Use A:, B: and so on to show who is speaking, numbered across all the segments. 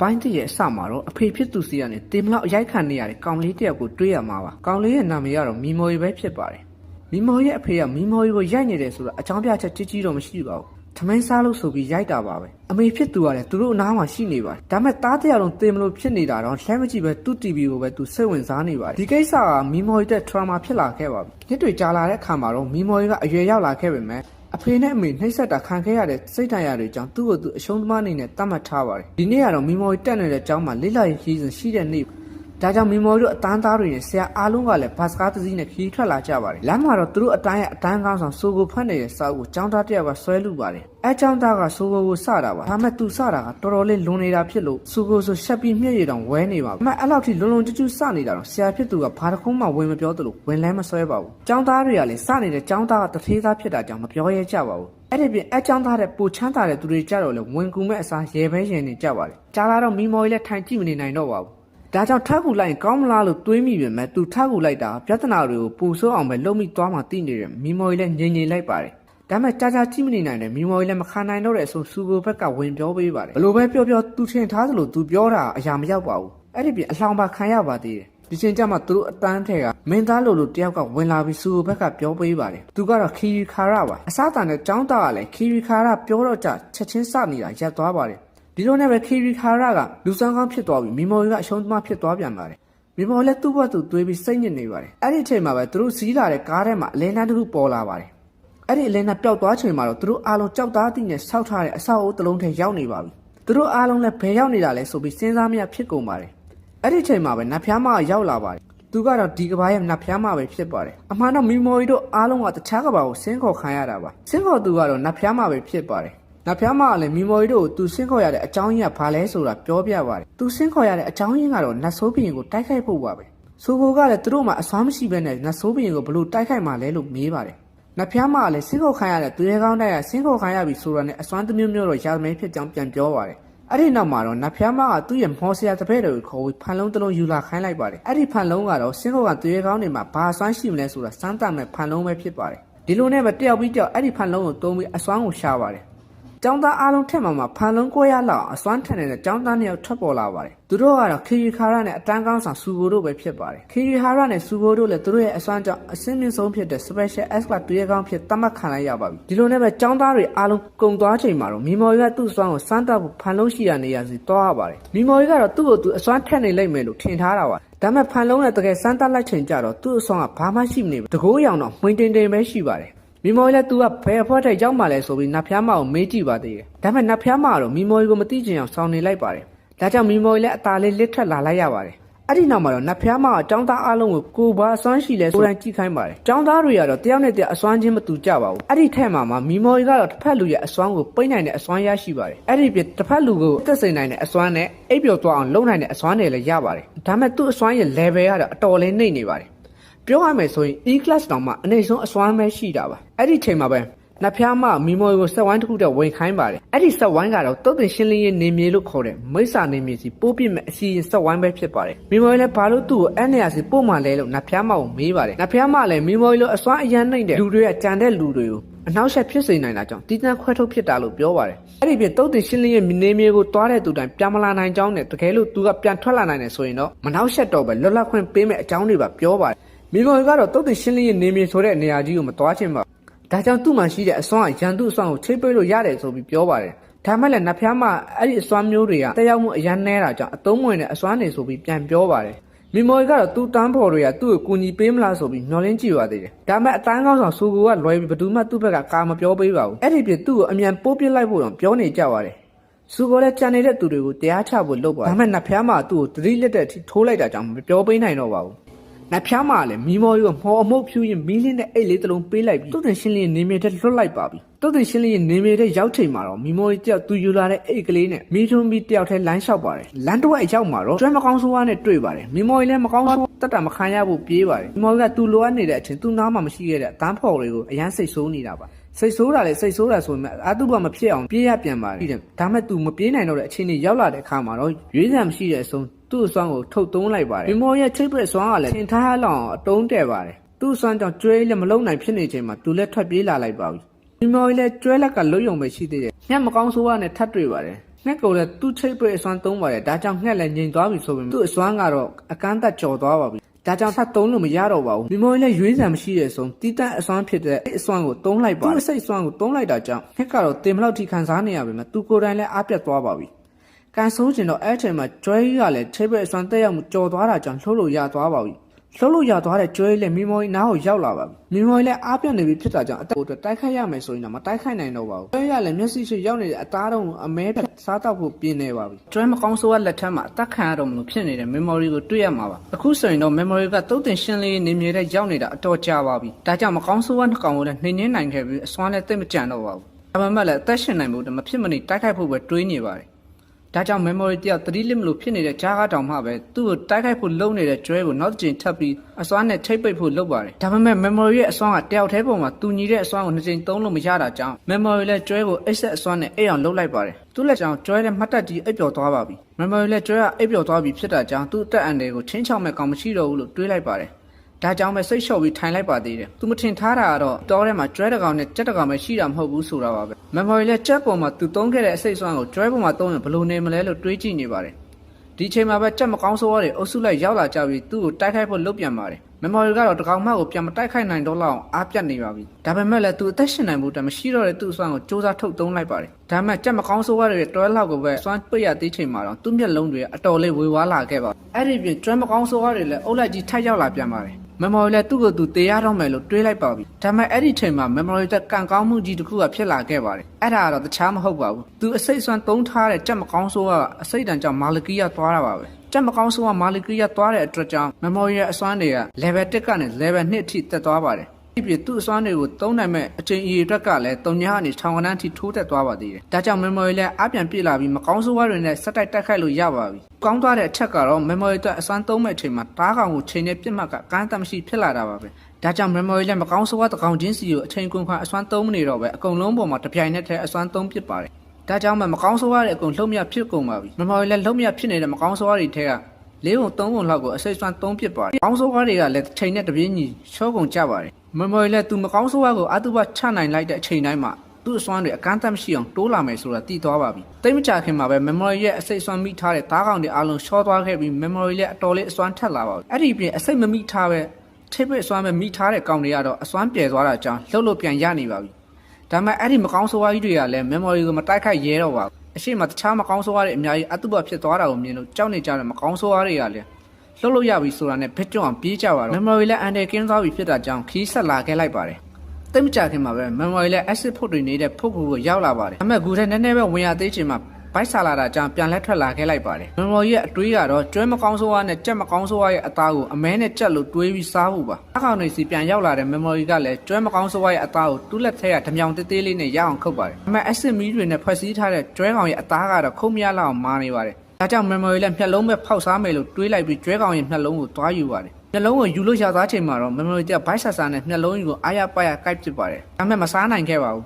A: အပိုင်းတရဲ့အစမှာတော့အဖေဖြစ်သူစီကနေတေမလောက်အရိုက်ခံနေရတဲ့ကောင်လေးတစ်ယောက်ကိုတွေ့ရမှာပါကောင်လေးရဲ့နာမည်ကတော့မီမော်ရီပဲဖြစ်ပါတယ်မီမော်ရဲ့အဖေကမီမော်ရီကိုရိုက်နေတယ်ဆိုတော့အကြောင်းပြချက်ကြီးကြီးတော့မရှိပါဘူးထမင်းစားလို့ဆိုပြီးရိုက်တာပါပဲအမေဖြစ်သူကလည်းသူတို့အနားမှာရှိနေပါတယ်ဒါပေမဲ့တားတစ်ယောက်လုံးတေမလို့ဖြစ်နေတာတော့လှမ်းမကြည့်ပဲသူ့ TV ကိုပဲသူစိတ်ဝင်စားနေပါတယ်ဒီကိစ္စကမီမော်ရီတဲ့ trauma ဖြစ်လာခဲ့ပါပြီနှစ်တွေကြာလာတဲ့အခါမှာတော့မီမော်ရီကအရွယ်ရောက်လာခဲ့ပေမဲ့ အဖေနဲ့အမေနှိမ့်ဆက်တာခံခဲ့ရတဲ့စိတ်ဓာတ်ရတွေကြောင့်သူ့ကိုသူအရှုံးသမားအနေနဲ့တတ်မှတ်ထားပါတယ်ဒီနေ့ကတော့မီမော်တက်နေတဲ့အကြောင်းမှာလိလာရင်ခီးစဉ်ရှိတဲ့နေ့ ဒါကြောင့်မီမော်တို့အတန်းသားတွေနဲ့ဆရာအားလုံးကလည်းဘတ်စကားတစ်စီးနဲ့ခီးထွက်လာကြပါတယ်လမ်းမှာတော့သူတို့အတန်းရဲ့အတန်းကောင်းဆောင်စိုးကိုဖတ်နေတဲ့စာအုပ်ကိုចောင်းသားတစ်ယောက်ကဆွဲလူပါတယ်အဲចောင်းသားကစိုးကိုကိုစတာပါဒါပေမဲ့သူစတာကတော်တော်လေးလွန်နေတာဖြစ်လို့စိုးကိုဆိုရှက်ပြီးမျက်ရည်တောင်ဝဲနေပါဘူးအမအဲ့လောက်ထိလွန်လွန်ကျူးကျူးစနေတာတော့ဆရာဖြစ်သူကဘာတစ်ခုမှဝင်မပြောသလိုဝင်လဲမဆွဲပါဘူးចောင်းသားတွေကလည်းစနေတဲ့ចောင်းသားကတထေးသားဖြစ်တာကြောင့်မပြောရဲကြပါဘူး အဲ့ဒီပြင်အချောင်းသားတဲ့ပူချမ်းသာတဲ့သူတွေကြတော့လေဝင်ကူမဲ့အစားရေပဲရင်နေကြပါတယ်။ကြားလာတော့မီမော်ကြီးလည်းထိုင်ကြည့်မနေနိုင်တော့ပါဘူး။ ဒါကြောင့်ထပ်ကူလိုက်ရင်ကောင်းမလားလို့တွေးမိပြင်မဲ့သူထပ်ကူလိုက်တာပြဿနာတွေကိုပူဆိုးအောင်ပဲလုပ်မိသွားမှသိနေတဲ့မီမော်ကြီးလည်းငြိမ်ငြိမ်လိုက်ပါတယ်။ဒါပေမဲ့ကြာကြာကြည့်မနေနိုင်တဲ့မီမော်ကြီးလည်းမခံနိုင်တော့တဲ့အဆုံးစူကိုဘက်ကဝင်ပြောပေးပါတယ်။ဘလို့ပဲပြောပြောသူထင်ထားသလိုသူပြောတာအရာမရောက်ပါဘူး။အဲ့ဒီပြင်အလောင်ပါခံရပါသေးတယ်။ဒီချိန်ကျမှသူတို့အတန်းထဲကမင်းသားလိုလိုတယောက်ကဝင်လာပြီးစူကိုဘက်ကပြောပေးပါတယ်။သူကတော့ခီရီခါရပါ။အစားအသောက်နဲ့ចောင်းသားကလည်းခီရီခါရပြောတော့ကြချက်ချင်းစနေတာရပ်သွားပါတယ်။ ဒီလိုနဲ့ပဲခီရီခါရကလူစမ်းကောင်းဖြစ်သွားပြီးမီမော်ကြီးကအရှုံးသမားဖြစ်သွားပြန်ပါတယ်။မီမော်လည်းသူ့ဘက်သူတွေးပြီးစိတ်ညစ်နေပါတယ်။အဲ့ဒီအချိန်မှာပဲသူတို့စီးလာတဲ့ကားထဲမှာအလဲနှန်းတစ်ခုပေါ်လာပါတယ်။အဲ့ဒီအလင်းနဲ့ပျောက်သွားချိန်မှာတော့သူတို့အားလုံးကြောက်သားတိနဲ့ဆောက်ထားတဲ့အဆောက်အဦတစ်လုံးထဲရောက်နေပါပြီ။သူတို့အားလုံးလည်းဘယ်ရောက်နေတာလဲဆိုပြီးစဉ်းစားမရဖြစ်ကုန်ပါတယ်။အဲ့ဒီချိန်မှာပဲနတ်ဖျားမကရောက်လာပါတယ်။သူကတော့ဒီကဘာရဲ့နတ်ဖျားမပဲဖြစ်ပါတယ်။အမှန်တော့မီမော်ရီတို့အားလုံးကတခြားကဘာကိုဆင်းခေါ်ခံရတာပါ။ဆင်းခေါ်သူကတော့နတ်ဖျားမပဲဖြစ်ပါတယ်။ နတ်ဖျားမကလည်းမီမော်ရီတို့ကိုသူဆင်းခေါ်ရတဲ့အကြောင်းရင်းကဘာလဲဆိုတာပြောပြပါတယ်။သူဆင်းခေါ်ရတဲ့အကြောင်းရင်းကတော့နတ်ဆိုးဘီရင်ကိုတိုက်ခိုက်ဖို့ပါပဲ။ဆိုဘိုကလည်းသူတို့မှအစွမ်းမရှိဘဲနဲ့နတ်ဆိုးဘီရင်ကိုဘလို့တိုက်ခိုက်မှလဲလို့မေးပါတယ်။နတ်ဖျားမကလည်းဆင်းခုတ်ခံရတဲ့သူရဲကောင်းတိုက်ရဆင်းခုတ်ခံရပြီဆိုတာနဲ့အစွမ်းတစ်မျိုးမျိုးတော့ရာဇမဲဖြစ်ကြောင်းပြန်ပြောပါတယ်။အဲ့ဒီနောက်မှာတော့နတ်ဖျားမကသူ့ရဲ့မော်ဆရာတပည့်တွေကိုခေါ်ပြီးဖန်လုံးတစ်လုံးယူလာခိုင်းလိုက်ပါတယ်။အဲ့ဒီဖန်လုံးကတော့ဆင်းခုတ်ကသူရဲကောင်းတွေမှာဘာအစွမ်းရှိမလဲဆိုတာစမ်းသပ်မဲ့ဖန်လုံးပဲဖြစ်ပါတယ်။ဒီလိုနဲ့ပဲတယောက်ပြီးတယောက်အဲ့ဒီဖန်လုံးကိုသုံးပြီးအစွမ်းကိုရှာပါတယ်။ ကျောင်းသားအားလုံးထက်မှမှဖန်လုံးကိုရလောက်အောင်အစွမ်းထန်နေတဲ့ကျောင်းသားနှစ်ယောက်ထွက်ပေါ်လာပါတယ်။သူတို့ကတော့ခီရီခါရနဲ့အတန်းကောင်းဆောင်စူဘိုတို့ပဲဖြစ်ပါတယ်။ခီရီဟာရနဲ့စူဘိုတို့လည်းသူတို့ရဲ့အစွမ်းကြောင့်အစင်းမြင့်ဆုံးဖြစ်တဲ့ Special S Class တူရဲကောင်းဖြစ်သတ်မှတ်ခံလိုက်ရပါပြီ။ဒီလိုနဲ့ပဲကျောင်းသားတွေအားလုံးကုံသွားချိန်မှာတော့မီမော်ရီကသူ့အစွမ်းကိုစမ်းသပ်ဖို့ဖန်လုံးရှိရနေရစီသွားရပါတယ်။မီမော်ရီကတော့သူ့ကိုသူအစွမ်းထက်နေလိမ့်မယ်လို့ထင်ထားတာပါ။ဒါပေမဲ့ဖန်လုံးနဲ့တကယ်စမ်းသပ်လိုက်ချိန်ကျတော့သူ့အစွမ်းကဘာမှရှိမနေဘူး။တကိုးရောင်တော့မှွင်တင်တင်ပဲရှိပါတယ်။ မီမော်ရီလည်း तू ကဘယ်အဖို့ထိတ်ရောက်မှလဲဆိုပြီးနတ်ဖျားမကိုမေးကြည့်ပါသေးတယ်။ဒါပေမဲ့နတ်ဖျားမကတော့မီမော်ရီကိုမသိချင်အောင်စောင့်နေလိုက်ပါတယ်။ဒါကြောင့်မီမော်ရီလည်းအตาလေးလစ်ထွက်လာလိုက်ရပါတယ်။အဲ့ဒီနောက်မှာတော့နတ်ဖျားမကចောင်းသားအလုံးကိုကိုဘာအစွမ်းရှိလဲဆိုတိုင်းကြည့်ခိုင်းပါတယ်။ចောင်းသားတွေကတော့တယောက်နဲ့တယောက်အစွမ်းချင်းမတူကြပါဘူး။အဲ့ဒီထက်မှာမှမီမော်ရီကတော့တစ်ဖက်လူရဲ့အစွမ်းကိုပိတ်နိုင်တဲ့အစွမ်းရရှိပါတယ်။အဲ့ဒီပြတစ်ဖက်လူကိုတက်စိန်နိုင်တဲ့အစွမ်းနဲ့အိပ်ပျော်သွားအောင်လုပ်နိုင်တဲ့အစွမ်းတွေလည်းရပါတယ်။ဒါပေမဲ့သူ့အစွမ်းရဲ့ level ကတော့အတော်လေးနှိမ့်နေပါတယ်။ ပြောရမယ်ဆိုရင် E class တောင်မှအနေဆုံးအစွမ်းပဲရှိတာပါအဲ့ဒီချိန်မှာပဲနတ်ဖျားမမီမော်ကိုဆက်ဝိုင်းတစ်ခုတည်းဝင်ခိုင်းပါတယ်အဲ့ဒီဆက်ဝိုင်းကတော့တုတ်တင်ရှင်းလင်းရေးနေမြေလို့ခေါ်တဲ့မိစ္ဆာနေမြေစီပိုးပြစ်မဲ့အစီရင်ဆက်ဝိုင်းပဲဖြစ်ပါတယ်မီမော်လည်းဘာလို့သူ့ကိုအဲ့နေရာစီပို့မှလဲလို့နတ်ဖျားမကိုမေးပါတယ်နတ်ဖျားမလည်းမီမော်လို့အစွမ်းအရန်နှိမ့်တဲ့လူတွေကကြံတဲ့လူတွေကိုအနောက်ရှက်ဖြစ်စေနိုင်တာကြောင့်တီးတန်းခွဲထုတ်ဖြစ်တာလို့ပြောပါတယ်အဲ့ဒီပြင်တုတ်တင်ရှင်းလင်းရေးနေမြေကိုတွားတဲ့သူတိုင်းပြန်မလာနိုင်ကြောင်းနဲ့တကယ်လို့သူကပြန်ထွက်လာနိုင်တယ်ဆိုရင်တော့မနောက်ရှက်တော့ပဲလွတ်လပ်ခွင့်ပေးမဲ့အကြောင်းတွေပါပြောပါတယ် မီမော်ကတော့တုတ်တင်ရှင်းလင်းရေးနေမြေဆိုတဲ့နေရာကြီးကိုမသွားချင်ပါဘူးဒါကြောင့်သူ့မှာရှိတဲ့အစွမ်းကရန်သူအစွမ်းကိုချိတ်ပိတ်လို့ရတယ်ဆိုပြီးပြောပါတယ်ဒါမှလည်းနတ်ဖျားမအဲ့ဒီအစွမ်းမျိုးတွေကတက်ရောက်မှုအရန်နဲတာကြောင့်အသုံးဝင်တဲ့အစွမ်းတွေဆိုပြီးပြန်ပြောပါတယ်မီမော်ကတော့သူ့တန်းဖော်တွေကသူ့ကိုကူညီပေးမလားဆိုပြီးမျှော်လင့်ကြည့်ပါသေးတယ်ဒါပေမဲ့အတန်းကောင်းဆောင်စူကူကလွယ်ပြီးဘယ်သူမှသူ့ဘက်ကကာမပြောပေးပါဘူးအဲ့ဒီပြင်သူ့ကိုအမြန်ပိုးပစ်လိုက်ဖို့တော့ပြောနေကြပါတယ်စူဘောလည်းကြံနေတဲ့သူတွေကိုတရားချဖို့လုပ်ပါဒါပေမဲ့နတ်ဖျားမကသူ့ကိုတတိလက်တဲ့အထိထိုးလိုက်တာကြောင့်မပြောပေးနိုင်တော့ပါဘူး နတ်ဖျားမကလည်းမီမော်ရီကိုမော်အမုတ်ဖြူရင်မီးလင်းတဲ့အိတ်လေးတစ်လုံးပေးလိုက်ပြီးတုတ်တင်ရှင်းလင်းနေမြေတဲ့လွတ်လိုက်ပါပြီတုတ်တင်ရှင်းလင်းနေမြေတဲ့ရောက်ချိန်မှာတော့မီမော်ရီတယောက်သူယူလာတဲ့အိတ်ကလေးနဲ့မီးထွန်းပြီးတယောက်ထဲလမ်းလျှောက်ပါတယ်လမ်းတစ်ဝက်ရောက်မှာတော့ကျွမ်းမကောင်းဆိုးဝါးနဲ့တွေ့ပါတယ်မီမော်ရီလည်းမကောင်းဆိုးတက်တာမခံရဖို့ပြေးပါတယ်မီမော်ရီကသူလိုအပ်နေတဲ့အချိန်သူ့နားမှာမရှိခဲ့တဲ့အတန်းဖော်တွေကိုအရန်စိတ်ဆိုးနေတာပါ စိတ်ဆိုးတာလေစိတ်ဆိုးတာဆိုပေမဲ့အာတုဘမဖြစ်အောင်ပြေးရပြန်ပါတယ်ဒါမဲ့ तू မပြေးနိုင်တော့တဲ့အချိန်ကြီးရောက်လာတဲ့အခါမှာတော့ရွေးစံမရှိတဲ့အဆုံးသူ့အစွမ်းကိုထုတ်သုံးလိုက်ပါတယ်မီမော်ရဲ့ချိတ်ပက်အစွမ်းကလည်းထင်ထားလောက်အောင်အတုံးတဲ့ပါတယ်သူ့အစွမ်းကြောင့်ကျွဲလည်းမလုံနိုင်ဖြစ်နေချိန်မှာ तू လည်းထွက်ပြေးလာလိုက်ပါပြီမီမော်လည်းကျွဲလက်ကလွတ်ယုံပဲရှိသေးတယ်ညမကောင်းဆိုးရနဲ့ထပ်တွေ့ပါတယ်ငှက်ကိုလည်းသူ့ချိတ်ပိတ်အစွမ်းသုံးပါတယ်ဒါကြောင့်ငှက်လည်းငြိမ်သွားပြီဆိုပေမဲ့သူ့အစွမ်းကတော့အကန့်အသတ်ကျော်သွားပါပြီ ဒါကြောင့်ထပ်သုံးလို့မရတော့ပါဘူးမိမောလည်းရွေးစံမရှိတဲ့ဆုံးတီးတန့်အစွမ်းဖြစ်တဲ့အစွမ်းကိုသုံးလိုက်ပါတယ်သူ့စိတ်အစွမ်းကိုသုံးလိုက်တာကြောင့်ငှက်ကတော့တင်မလောက်ထိခံစားနေရပေမဲ့သူကိုယ်တိုင်လည်းအားပြတ်သွားပါပြီကန်ဆိုးကျင်တော့အဲ့ချိန်မှာကျွဲကြီးကလည်းချိတ်ပိတ်အစွမ်းတက်ရောက်မှုကျော်သွားတာကြောင့်လှုပ်လို့ရသွားပါပြီ လှုပ်လို့ရသွားတဲ့ကျွဲကြီးလည်းမိမောကြီးနားကိုရောက်လာပါပြီမိမောကြီးလည်းအားပြတ်နေပြီဖြစ်တာကြောင့်အသက်ကိုတိုက်ခိုက်ရမယ်ဆိုရင်တော့မတိုက်ခိုက်နိုင်တော့ပါဘူးကျွဲရလည်းမျက်စိရှိရောက်နေတဲ့အသားတုံးကိုအမဲပြတ်စားတော့ဖို့ပြင်းနေပါပြီကျွဲမကောင်းဆိုးကလက်ထက်မှာအသက်ခံရတော့မလို့ဖြစ်နေတဲ့ memory ကိုတွေ့ရမှာပါအခုဆိုရင်တော့ memory ကတုတ်တင်ရှင်းလေးနေမြေတဲ့ရောက်နေတာအတော်ကြာပါပြီဒါကြောင့်မကောင်းဆိုးကနှစ်ကောင်ကိုလည်းနှိမ်နှင်းနိုင်ခဲ့ပြီးအစွမ်းလည်းသိမကြံတော့ပါဘူးဒါပေမဲ့လည်းအသက်ရှင်နိုင်ဖို့မဖြစ်မနေတိုက်ခိုက်ဖို့ပဲတွေးနေပါတယ် ဒါကြောင့် memory တယောက်3 limit လို့ဖြစ်နေတဲ့ကြားကားတောင်မှပဲသူ့ကိုတိုက်ခိုက်ဖို့လုပ်နေတဲ့ကျွဲကိုနောက်တစ်ချိန်ထပ်ပြီးအစွမ်းနဲ့ထိတ်ပိတ်ဖို့လုပ်ပါတယ်ဒါပေမဲ့ memory ရဲ့အစွမ်းကတယောက်တည်းပုံမှာတူညီတဲ့အစွမ်းကိုနှစ်ချိန်သုံးလို့မရတာကြောင့် memory လည်းကျွဲကိုအိတ်ဆက်အစွမ်းနဲ့အိတ်အောင်လုပ်လိုက်ပါတယ်သူ့လက်ကြောင့်ကျွဲတဲ့မှတ်တက်ကြီးအိပ်ပျော်သွားပါပြီ memory လည်းကျွဲကအိပ်ပျော်သွားပြီဖြစ်တာကြောင့်သူ့အသက်အန္တရာယ်ကိုချင်းချောက်မဲ့ကောင်မရှိတော့ဘူးလို့တွေးလိုက်ပါတယ် ဒါကြောင့်ပဲစိတ်လျှော့ပြီးထိုင်လိုက်ပါသေးတယ်သူမထင်ထားတာကတော့တောထဲမှာကျွဲတကောင်နဲ့ကြက်တကောင်ပဲရှိတာမဟုတ်ဘူးဆိုတာပါပဲ memory လက်ကြက်ပေါ်မှာသူသုံးခဲ့တဲ့အစိတ်ဆွမ်းကိုကျွဲပေါ်မှာသုံးရင်ဘယ်လိုနေမလဲလို့တွေးကြည့်နေပါတယ်ဒီချိန်မှာပဲကြက်မကောင်းဆိုးရတဲ့အုပ်စုလိုက်ရောက်လာကြပြီးသူ့ကိုတိုက်ခိုက်ဖို့လုပ်ပြန်ပါတယ် memory ကတော့တကောင်မကိုပြန်မတိုက်ခိုက်နိုင်တော့လောက်အောင်အားပြတ်နေပါပြီဒါပေမဲ့လည်းသူအသက်ရှင်နိုင်ဖို့တမရှိတော့တဲ့သူ့အစွမ်းကိုစ조사ထုတ်သုံးလိုက်ပါတယ်ဒါမှကြက်မကောင်းဆိုးရတဲ့တွဲလောက်ကိုပဲစွမ်းပိတ်ရသေးချိန်မှာတော့သူ့မျက်လုံးတွေအတော်လေးဝေဝါးလာခဲ့ပါအဲ့ဒီပြင်ကျွဲမကောင်းဆိုးရတွေလည်းအုပ်လိုက်ကြီးထပ်ရောက်လာပြန်ပါတယ် memory လည်းသူ့ကိုယ်သူတေးရတော့မယ်လို့တွေးလိုက်ပါပြီ။ဒါပေမဲ့အဲ့ဒီချိန်မှာ memory တက်ကံကောင်းမှုကြီးတစ်ခုကဖြစ်လာခဲ့ပါတယ်။အဲ့ဒါကတော့တခြားမဟုတ်ပါဘူး။သူအစိတ်ဆွမ်းသုံးထားတဲ့ကြက်မကောင်းဆိုးကအစိတ်တန်ကြောင့်မာလကီယာသွားတာပါပဲ။ကြက်မကောင်းဆိုးကမာလကီယာသွားတဲ့အတွက်ကြောင့် memory ရဲ့အစွမ်းတွေက level 1ကနေ level 2အထိတက်သွားပါတယ်။ ဒီပြသူ့အစွမ်းတွေကိုသုံးနိုင်မဲ့အချိန်အရေအတွက်ကလည်းတုံညာကနေထောင်ကနန်းထိထိုးတက်သွားပါသေးတယ်။ဒါကြောင့် memory လည်းအပြန်ပြည့်လာပြီးမကောင်းဆိုးဝါးတွေနဲ့စက်တိုက်တက်ခိုက်လို့ရပါပြီ။ကောင်းသွားတဲ့အချက်ကတော့ memory အတွက်အစွမ်းသုံးမဲ့အချိန်မှာတားကောင်ကိုချိန်နဲ့ပြစ်မှတ်ကကန်းတမရှိဖြစ်လာတာပါပဲ။ဒါကြောင့် memory လည်းမကောင်းဆိုးဝါးတကောင်ချင်းစီကိုအချိန်ကွန်ခွာအစွမ်းသုံးမနေတော့ပဲအကုန်လုံးပေါ်မှာတပြိုင်နက်တည်းအစွမ်းသုံးပစ်ပါတယ်။ဒါကြောင့်မှမကောင်းဆိုးဝါးတွေအကုန်လှုပ်မြဖြစ်ကုန်ပါပြီ။ memory လည်းလှုပ်မြဖြစ်နေတဲ့မကောင်းဆိုးဝါးတွေထဲက လေးပုံသုံးပုံလောက်ကိုအစိတ်ဆွမ်းသုံးပစ်ပါတယ်။ကောင်းဆိုးဝါးတွေကလည်းချိန်နဲ့တပြေးညီချောကုန်ကြပါတယ်။ memory လည်းသူမကောင်းဆိုးဝါးကိုအတုပချနိုင်လိုက်တဲ့အချိန်တိုင်းမှာသူ့အစွမ်းတွေအကန့်အသတ်မရှိအောင်တိုးလာမယ်ဆိုတာသိသွားပါပြီ။တိတ်မကြခင်မှာပဲ memory ရဲ့အစိတ်အစွမ်းမိထားတဲ့သားကောင်တွေအလုံးရှော့သွားခဲ့ပြီး memory လည်းအတော်လေးအစွမ်းထက်လာပါပြီ။အဲ့ဒီပြင်အစိတ်မမိထားပဲထိပ်ပိတ်အစွမ်းပဲမိထားတဲ့ကောင်တွေကတော့အစွမ်းပြဲသွားတာကြောင့်လှုပ်လို့ပြန်ရနေပါပြီ။ဒါပေမဲ့အဲ့ဒီမကောင်းဆိုးဝါးကြီးတွေကလည်း memory ကိုမတိုက်ခိုက်ရဲတော့ပါဘူး။ အရှိမတခြားမကောင်းဆိုးဝါးတွေအများကြီးအတုပဖြစ်သွားတာကိုမြင်လို့ကြောက်နေကြတဲ့မကောင်းဆိုးဝါးတွေကလည်းလှုပ်လို့ရပြီဆိုတာနဲ့ဘစ်ကျွန်းအောင်ပြေးကြပါတော့ memory လည်းအန်တယ်ကင်းသွားပြီဖြစ်တာကြောင့်ခီးဆက်လာခဲ့လိုက်ပါတယ်တိတ်မကြခင်မှာပဲ memory လည်း acid ဖုတ်တွေနေတဲ့ဖုတ်ကူကိုရောက်လာပါတယ်ဒါပေမဲ့ဂူထဲနည်းနည်းပဲဝင်ရသေးချင်မှာ ဘိုက်ဆာလာတာကြောင့်ပြန်လက်ထွက်လာခဲ့လိုက်ပါတယ် memory ရဲ့အတွေးကတော့ကျွဲမကောင်းဆိုးဝါးနဲ့ကြက်မကောင်းဆိုးဝါးရဲ့အသားကိုအမဲနဲ့ကြက်လို့တွေးပြီးစားဖို့ပါအကောင်တွေစီပြန်ရောက်လာတဲ့ memory ကလည်းကျွဲမကောင်းဆိုးဝါးရဲ့အသားကိုတူးလက်ထဲကဓမြောင်တေးသေးလေးနဲ့ရအောင်ခုတ်ပါတယ်ဒါပေမဲ့ acid မီးတွေနဲ့ဖွဲ့စည်းထားတဲ့ကျွဲကောင်ရဲ့အသားကတော့ခုံမရလောက်အောင်မာနေပါတယ်ဒါကြောင့် memory လည်းမျက်လုံးပဲဖောက်စားမယ်လို့တွေးလိုက်ပြီးကျွဲကောင်ရဲ့မျက်လုံးကိုသွားယူပါတယ်မျက်လုံးကိုယူလို့ရသားချိန်မှာတော့ memory ကဘိုက်ဆာဆာနဲ့မျက်လုံးကြီးကိုအားရပါရကိုက်ပစ်ပါတယ်ဒါပေမဲ့မစားနိုင်ခဲ့ပါဘူး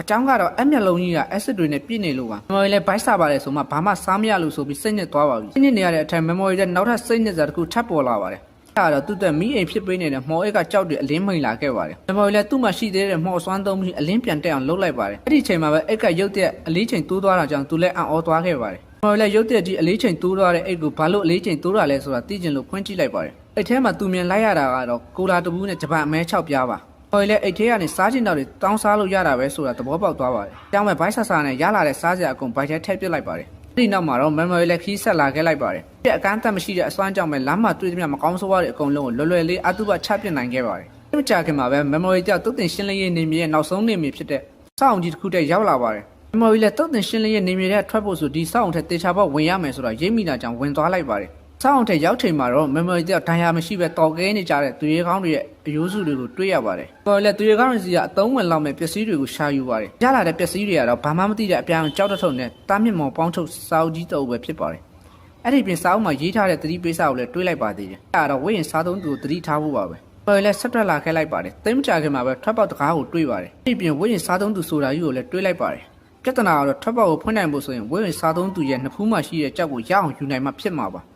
A: အကြောင်းကတော့အမျက်လုံးကြီးက acid တွေနဲ့ပြည့်နေလို့ပါ memory လည်းဘိုက်ဆာပါတယ်ဆိုမှဘာမှစားမရလို့ဆိုပြီးစိတ်ညစ်သွားပါပြီစိတ်ညစ်နေရတဲ့အထက် memory ကနောက်ထပ်စိတ်ညစ်စရာတစ်ခုထပ်ပေါ်လာပါတယ်အဲ့ဒါတော့သူ့တက်မိအိမ်ဖြစ်ပေးနေတဲ့မော်အိတ်ကကြောက်တွေအလင်းမိန်လာခဲ့ပါတယ်။မော်လည်းသူ့မှာရှိသေးတဲ့မော်စွမ်းသုံးပြီးအလင်းပြန်တက်အောင်လုပ်လိုက်ပါတယ်။အဲ့ဒီချိန်မှာပဲအိတ်ကရုတ်တဲ့အလေးချိန်တိုးသွားတာကြောင့်သူလည်းအံ့ဩသွားခဲ့ပါတယ်။မော်လည်းရုတ်တဲ့ကြီးအလေးချိန်တိုးသွားတဲ့အိတ်ကိုဘာလို့အလေးချိန်တိုးတာလဲဆိုတာသိကျင်လို့ဖွင့်ကြည့်လိုက်ပါတယ်။အိတ်ထဲမှာသူမြင်လိုက်ရတာကတော့ကိုလာတဘူးနဲ့ဂျပန်အမဲ6ပြားပါ။ မော်လည်းအိတ်ထဲကနေစားချင်တော့တွေတောင်းစားလို့ရတာပဲဆိုတာသဘောပေါက်သွားပါတယ်။ကြောင်းမဲ့ဘိုက်ဆာဆာနဲ့ရလာတဲ့စားစရာအကုန်ဘိုက်ထဲထည့်ပစ်လိုက်ပါတယ်။ဒီနောက်မှာတော့ memory လည်းခီးဆက်လာခဲ့လိုက်ပါတယ်။ဒီအကန့်အသတ်မရှိတဲ့အစွမ်းကြောင့်ပဲလမ်းမှာတွေ့သမျှမကောင်းဆိုးဝါးတွေအကုန်လုံးကိုလွယ်လွယ်လေးအတုပချပစ်နိုင်ခဲ့ပါတယ်။ဒီမကြခင်မှာပဲ memory ကြောင့်တုတ်တင်ရှင်းလင်းရေးနေမြေရဲ့နောက်ဆုံးနေမြေဖြစ်တဲ့စောင့်ကြီးတစ်ခုတည်းရောက်လာပါတယ်။ memory လည်းတုတ်တင်ရှင်းလင်းရေးနေမြေထဲထွက်ဖို့ဆိုဒီစောင့်ထက်တေချာပေါက်ဝင်ရမယ်ဆိုတော့ရိပ်မိတာကြောင့်ဝင်သွားလိုက်ပါတယ်။ စောင့်ထက်ရောက်ချိန်မှာတော့ memory ကြောင့်ဒဏ်ရာမရှိပဲတော်ကဲနေကြတဲ့သူရဲကောင်းတွေရဲ့အယိုးစုတွေကိုတွေ့ရပါတယ်။ပေါ်လည်းသူရဲကောင်းတွေစီကအသုံးဝင်လောက်မဲ့ပစ္စည်းတွေကိုရှာယူပါတယ်။ရလာတဲ့ပစ္စည်းတွေကတော့ဘာမှမသိတဲ့အပြောင်းကြောက်တထုံနဲ့တားမြင့်မော်ပေါင်းထုတ်စာအုပ်ကြီးတုပ်ပဲဖြစ်ပါတယ်။အဲ့ဒီပြင်စာအုပ်မှာရေးထားတဲ့သတိပေးစာကိုလည်းတွေးလိုက်ပါသေးတယ်။အဲ့ဒါတော့ဝိရင်စားသုံးသူကိုသတိထားဖို့ပါပဲ။ပေါ်လည်းဆက်တွက်လာခဲ့လိုက်ပါတယ်။သိမ်းမကြခင်မှာပဲထွက်ပေါက်တကားကိုတွေးပါတယ်။အဲ့ဒီပြင်ဝိရင်စားသုံးသူဆိုတာကြီးကိုလည်းတွေးလိုက်ပါတယ်။ပြဿနာကတော့ထွက်ပေါက်ကိုဖွင့်နိုင်ဖို့ဆိုရင်ဝိရင်စားသုံးသူရဲ့နှစ်ဖူးမှရှိတဲ့ကြောက်ကိုရအောင်ယူနိုင်မှဖြစ်မှာပါ။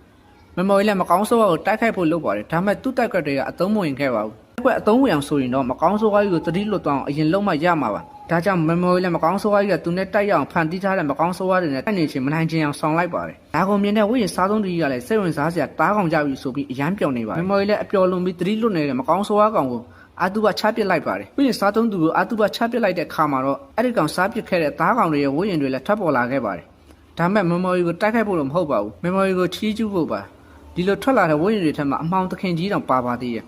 A: memory လည်းမကောင်းဆိုးကိုတိုက်ခိုက်ဖို့လုပ်ပါတယ်ဒါပေမဲ့သူ့တိုက်ကတ်တွေကအသုံးမဝင်ခဲ့ပါဘူးဘက်အသုံးဝင်အောင်ဆိုရင်တော့မကောင်းဆိုးဝါးကြီးကိုသတိလွတ်သွားအောင်အရင်လုံးမရမှာပါဒါကြောင့် memory လည်းမကောင်းဆိုးဝါးကြီးကသူနဲ့တိုက်ရအောင်ဖန်တီးထားတဲ့မကောင်းဆိုးဝါးတွေနဲ့တိုက်နေချင်းမနိုင်ချင်းအောင်ဆောင်လိုက်ပါတယ်ဒါကိုမြင်တဲ့ဝိရင်စားသုံးသူကြီးကလည်းစိတ်ဝင်စားစရာတားကောင်ကြပြီဆိုပြီးအရန်ပျော်နေပါတယ် memory လည်းအပျော်လွန်ပြီးသတိလွတ်နေတဲ့မကောင်းဆိုးဝါးကောင်ကိုအာတူဘချပစ်လိုက်ပါတယ်ဝိရင်စားသုံးသူကိုအာတူဘချပစ်လိုက်တဲ့ခါမှာတော့အဲ့ဒီကောင်စားပစ်ခဲ့တဲ့သားကောင်တွေရဲ့ဝိရင်တွေလည်းထွက်ပေါ်လာခဲ့ပါတယ်ဒါပေမဲ့ memory ကိုတိုက်ခိုက်ဖို့တော့မဟုတ်ပါဘူး memory ကိုချီးကျူးဖို့ပါ ဒီလိုထွက်လာတဲ့ဝိရင်တွေထက်မှအမောင်သခင်ကြီးတောင်ပါပါသေးရဲ့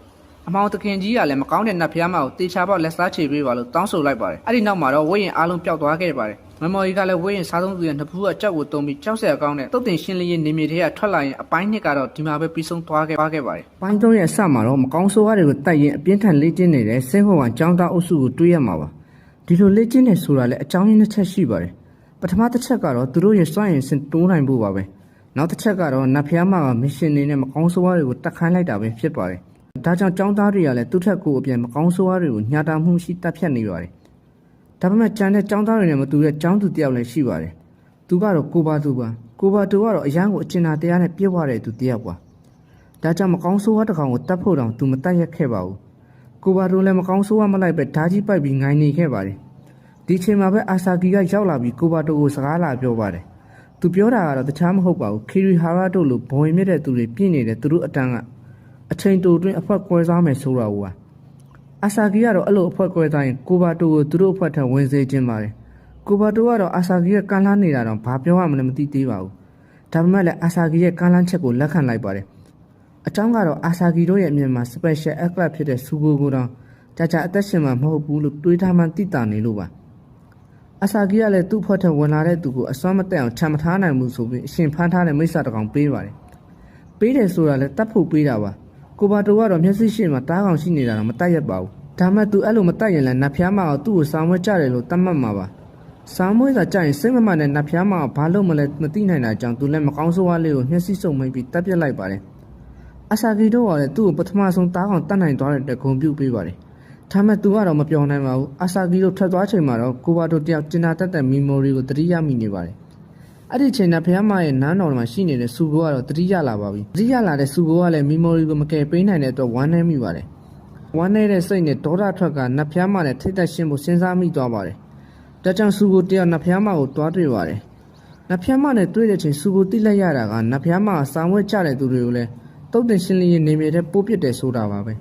A: အမောင်တခင်ကြီးကလည်းမကောင်းတဲ့နတ်ဖျားမကိုတေချာပေါက်လက်စားချေပေးပါလို့တောင်းဆိုလိုက်ပါတယ်အဲ့ဒီနောက်မှာတော့ဝိရင်အားလုံးပျောက်သွားခဲ့ပါတယ်မမော်ကြီးကလည်းဝိရင်စားသုံးသူရဲ့နှစ်ဖူးကကြောက်ကိုတုံးပြီးကြောက်စရာကောင်းတဲ့တုတ်တင်ရှင်းလင်းရေးနေမြေတွေကထွက်လာရင်အပိုင်းနှစ်ကတော့ဒီမှာပဲပြီးဆုံးသွားခဲ့ပါခဲ့ပါတယ်ပိုင်းသုံးရဲ့အစမှာတော့မကောင်းဆိုးကားတွေကိုတိုက်ရင်အပြင်းထန်လေ့ကျင့်နေတဲ့ဆင်းဟောဝန်ចောင်းသားအုပ်စုကိုတွေးရမှာပါဒီလိုလေ့ကျင့်နေဆိုတာလည်းအကြောင်းရင်းတစ်ချက်ရှိပါတယ်ပထမတစ်ချက်ကတော့သူတို့ရဲ့စွန့်ရင်စင်တိုးနိုင်ဖို့ပါပဲ နောက်တစ်ချက်ကတော့နတ်ဖျားမကမရှင်နေနဲ့မကောင်းဆိုးကားတွေကိုတက်ခိုင်းလိုက်တာပဲဖြစ်ပါတယ် ဒါကြောင့်ចောင်းသားတွေကလည်းသူ့ထက်ကိုအပြင်မကောင်းဆိုးဝါးတွေကိုညှာတာမှုရှိတပ်ဖြတ်နေပါတယ်။ဒါပေမဲ့ကြံတဲ့ចောင်းသားတွေနဲ့မတူတဲ့ចောင်းသူတယောက်လည်းရှိပါတယ်။သူကတော့ကိုပါသူပါကိုပါသူကတော့အရန်ကိုအကျဉ်းသာတရားနဲ့ပြည့်ဝတဲ့သူတယောက်ပါ။ဒါကြောင့်မကောင်းဆိုးဝါးတစ်ကောင်ကိုတတ်ဖို့တောင်သူမတတ်ရက်ခဲ့ပါဘူး။ကိုပါသူလည်းမကောင်းဆိုးဝါးမလိုက်ပဲဓာကြီးပိုက်ပြီးငိုင်းနေခဲ့ပါတယ်။ဒီချိန်မှာပဲအာဆာကီကရောက်လာပြီးကိုပါသူကိုစကားလာပြောပါတယ်။ သူပြောတာကတော့တခြားမဟုတ်ပါဘူး။ခီရီဟာရာတို့လိုဘုံဝင်မြင့်တဲ့သူတွေပြင့်နေတဲ့သူတို့အတန်းကအချိန်တိုအတွင်းအဖွက်ကွဲစားမယ်ဆိုတာကအာဆာကီကတော့အဲ့လိုအဖွက်ကွဲစားရင်ကိုဘာတိုကိုသူတို့အဖွက်ထက်ဝင်စေခြင်းပါတယ်ကိုဘာတိုကတော့အာဆာကီရဲ့ကန်လန်းနေတာတော့ဘာပြောရမလဲမသိသေးပါဘူးဒါပေမဲ့လည်းအာဆာကီရဲ့ကန်လန်းချက်ကိုလက်ခံလိုက်ပါတယ်အကြောင်းကတော့အာဆာကီတို့ရဲ့အမြင်မှာ special act ဖြစ်တဲ့စူဂိုကိုတော့ကြာကြာအသက်ရှင်မှာမဟုတ်ဘူးလို့တွေးထားမှသိတာနေလို့ပါ အာဆာကီကလည်းသူ့အဖွက်ထက်ဝင်လာတဲ့သူကိုအစွမ်းမတက်အောင်ခြံမထားနိုင်ဘူးဆိုပြီးအရှင်ဖမ်းထားတဲ့မိစ္ဆာတကောင်ပေးပါတယ်ပေးတယ်ဆိုတာလည်းတတ်ဖို့ပေးတာပါကိုဘာတိုကတော့မျက်စိရှိမှတားကောင်ရှိနေတာတော့မတတ်ရက်ပါဘူးဒါမှသူအဲ့လိုမတတ်ရင်လည်းနတ်ဖျားမအောင်သူ့ကိုစာမွေးကြတယ်လို့တတ်မှတ်မှာပါစာမွေးကကြရင်စိတ်မမှန်တဲ့နတ်ဖျားမအောင်ဘာလို့မလဲမသိနိုင်တာကြောင့်သူလည်းမကောင်းဆိုးဝါးလေးကိုမျက်စိစုံမိတ်ပြီးတတ်ပြစ်လိုက်ပါတယ်အဆာကီတို့ကလည်းသူ့ကိုပထမဆုံးတားကောင်တတ်နိုင်သွားတဲ့အတွက်ဂုဏ်ပြုပေးပါတယ် ဒါမှသူကတော့မပြောနိုင်ပါဘူးအဆာကီတို့ထွက်သွားချိန်မှာတော့ကိုဘာတိုတယောက်ကျင်နာတတ်တဲ့မီမိုရီကိုတတိယမိနေပါတယ်အဲ့ဒီချိန်ကဘုရားမရဲ့နန်းတော်မှာရှိနေတဲ့စူကိုကတော့တတိယလာပါပြီတတိယလာတဲ့စူကိုကလည်း memory ကိုမကယ်ပေးနိုင်တဲ့အတွက်ဝမ်းနည်းမိပါတယ်ဝမ်းနည်းတဲ့စိတ်နဲ့ဒေါသထွက်ကနတ်ဖျားမနဲ့ထိတ်သက်ရှင်းဖို့စဉ်းစားမိသွားပါတယ်ဒါကြောင့်စူကိုတယောက်နတ်ဖျားမကိုတွားတွေ့ပါတယ်နတ်ဖျားမနဲ့တွေ့တဲ့ချိန်စူကိုတိလိုက်ရတာကနတ်ဖျားမကစာမွေးကြတဲ့သူတွေကိုလည်းတုတ်တင်ရှင်းလင်းရေးနေမြေတဲ့ပိုးပစ်တယ်ဆိုတာပါပဲ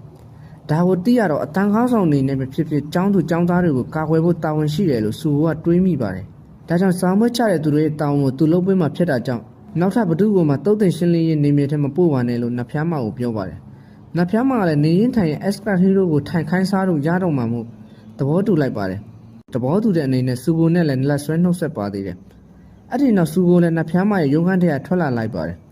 A: ဒါကိုတိရတော့အတန်ကောင်းဆောင်နေနေပဲဖြစ်ဖြစ်ចောင်းသူចောင်းသားတွေကိုကာကွယ်ဖို့တာဝန်ရှိတယ်လို့စူကိုကတွေးမိပါတယ်ဒါကြောင့်စာမွေးချတဲ့သူတွေရဲ့တောင်းကိုသူလုပ်ပေးမှဖြစ်တာကြောင့်နောက်ထပ်ဘသူ့ကိုမှတုတ်တင်ရှင်းလင်းရေးနေမြေထဲမပို့ပါနဲ့လို့နတ်ဖျားမကိုပြောပါတယ်။နတ်ဖျားမကလည်းနေရင်ထိုင်ရဲ့ expert hero ကိုထိုင်ခိုင်းစားလို့ရတော့မှမို့သဘောတူလိုက်ပါတယ်။သဘောတူတဲ့အနေနဲ့စူဘိုနဲ့လည်းလက်ဆွဲနှုတ်ဆက်ပါသေးတယ်။အဲ့ဒီနောက်စူဘိုလည်းနတ်ဖျားမရဲ့ရုံခန်းထဲကထွက်လာလိုက်ပါတယ်။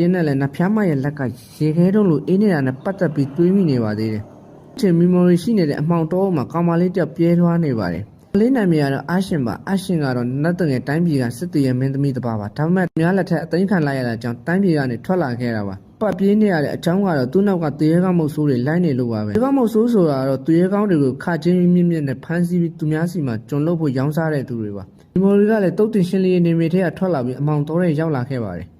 A: ရင်းနဲ့လည်းနတ်ဖျားမရဲ့လက်ကရေခဲတုံးလိုအေးနေတာနဲ့ပတ်သက်ပြီးတွေးမိနေပါသေးတယ်။ချင်း memory ရှိနေတဲ့အမှောင်တောမှာကောင်မလေးတယောက်ပြဲထွားနေပါတယ်။လေးနာမည်ကတော့အာရှင်ပါအာရှင်ကတော့နတ်တငယ်တိုင်းပြည်ကစစ်တရဲ့မင်းသမီးတစ်ပါးပါဒါပေမဲ့များလက်ထက်အသိမ်းခံလိုက်ရတာကြောင့်တိုင်းပြည်ကနေထွက်လာခဲ့တာပါပတ်ပြေးနေရတဲ့အကြောင်းကတော့သူ့နောက်ကတရေကောင်းမုတ်ဆိုးတွေလိုက်နေလို့ပါပဲတရေကောင်းမုတ်ဆိုးဆိုတာကတော့တရေကောင်းတွေကိုခချင်းမြင့်မြင့်နဲ့ဖမ်းဆီးပြီးသူများစီမှာကျွန်လုပ်ဖို့ရောင်းစားတဲ့သူတွေပါဒီမော်ရီကလည်းတုတ်တင်ရှင်းလင်းရေးနေမြေထဲကထွက်လာပြီးအမောင်တော်တဲ့ရောက်လာခဲ့ပါတယ်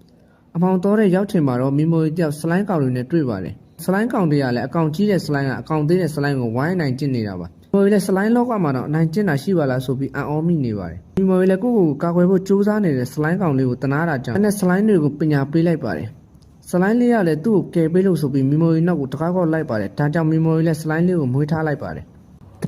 A: အမောင်တော်တဲ့ရောက်ချိန်မှာတော့မီမိုရီတယောက်စလိုင်းကောင်တွေနဲ့တွေ့ပါတယ်စလိုင်းကောင်တွေကလည်းအကောင်ကြီးတဲ့စလိုင်းကအကောင်သေးတဲ့စလိုင်းကိုဝိုင်းနိုင်ကျင့်နေတာပါမော်ရီလည်းစလိုင်းလောကမှာတော့အနိုင်ကျင့်တာရှိပါလားဆိုပြီးအံ့ဩမိနေပါတယ်။ဒီမော်ရီလည်းကိုယ့်ကိုယ်ကိုကာကွယ်ဖို့ကြိုးစားနေတဲ့စလိုင်းကောင်လေးကိုတနာတာကြောင့်အဲ့နဲ့စလိုင်းတွေကိုပညာပေးလိုက်ပါတယ်။စလိုင်းလေးကလည်းသူ့ကိုကယ်ပေးလို့ဆိုပြီးမီမိုရီနောက်ကိုတကားကောက်လိုက်ပါတယ်။ဒါကြောင့်မီမိုရီလည်းစလိုင်းလေးကိုမွေးထားလိုက်ပါတယ်။